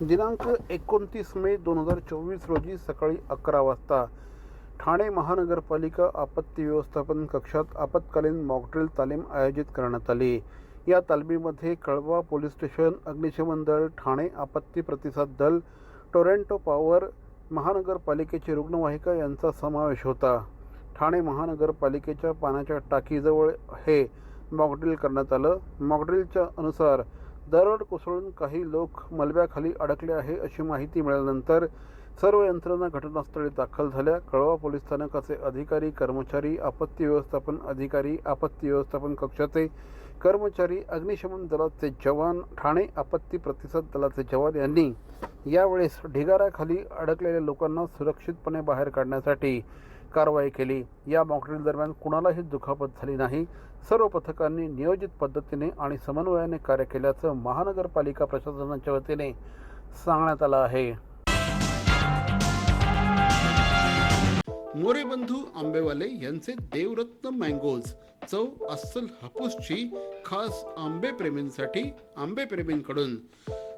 दिनांक एकोणतीस मे दोन हजार चोवीस रोजी सकाळी अकरा वाजता ठाणे महानगरपालिका आपत्ती व्यवस्थापन कक्षात आपत्कालीन मॉकड्रिल तालीम आयोजित करण्यात आली. या तालमीमध्ये कळवा पोलीस स्टेशन अग्निशमन दल ठाणे आपत्ती प्रतिसाद दल टोरंटो पॉवर महानगरपालिकेची रुग्णवाहिका यांचा समावेश होता. ठाणे महानगरपालिकेच्या पाण्याच्या टाकीजवळ हे मॉकड्रिल करण्यात आलं. मॉकड्रिलच्या अनुसार दरड कोसळून काही लोक मलब्याखाली अडकले आहे अशी माहिती मिळाल्यानंतर सर्व यंत्रणा घटनास्थळी दाखल झाल्या. कळवा पोलीस स्थानकाचे अधिकारी कर्मचारी आपत्ती व्यवस्थापन अधिकारी आपत्ती व्यवस्थापन कक्षाचे कर्मचारी अग्निशमन दलाचे जवान ठाणे आपत्ती प्रतिसाद दलाचे जवान यांनी यावेळेस ढिगाऱ्याखाली अडकलेल्या लोकांना सुरक्षितपणे बाहेर काढण्यासाठी कारवाई केली. या मॉकड्रिल दरम्यान कुणालाही दुखापत झाली नाही. सर्व पथकांनी नियोजित पद्धतीने आणि समन्वयाने कार्य केल्याचं महानगरपालिका प्रशासनाच्या वतीने सांगण्यात आलं आहे. मोरे बंधू आंबेवाले यांचे देवरत्न मँगोज चव अस्सल हापूसची खास आंबे प्रेमींसाठी आंबे प्रेमींकडून